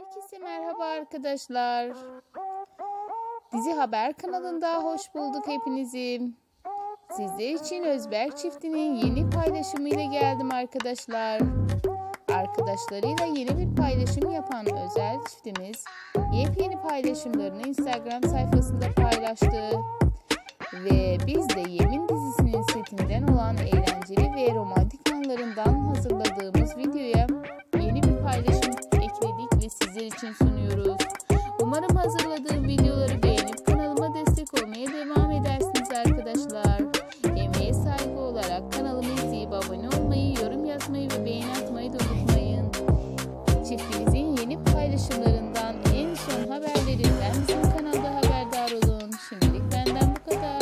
Herkese merhaba arkadaşlar. Dizi Haber kanalında hoş bulduk hepinizi. Sizler için Özberk çiftinin yeni paylaşımıyla geldim arkadaşlar. Arkadaşlarıyla yeni bir paylaşım yapan özel çiftimiz yepyeni paylaşımlarını Instagram sayfasında paylaştı. Ve biz de Yemin dizisinin setinden olan eğlenceli ve romantik anlarından hazırladığımız videoya için sunuyoruz. Umarım hazırladığım videoları beğenip kanalıma destek olmaya devam edersiniz arkadaşlar. Yemeğe saygı olarak kanalımı izleyip abone olmayı, yorum yazmayı ve beğeni atmayı da unutmayın. Çiftimizin yeni paylaşımlarından en son haberlerinden bizim kanalda haberdar olun. Şimdilik benden bu kadar.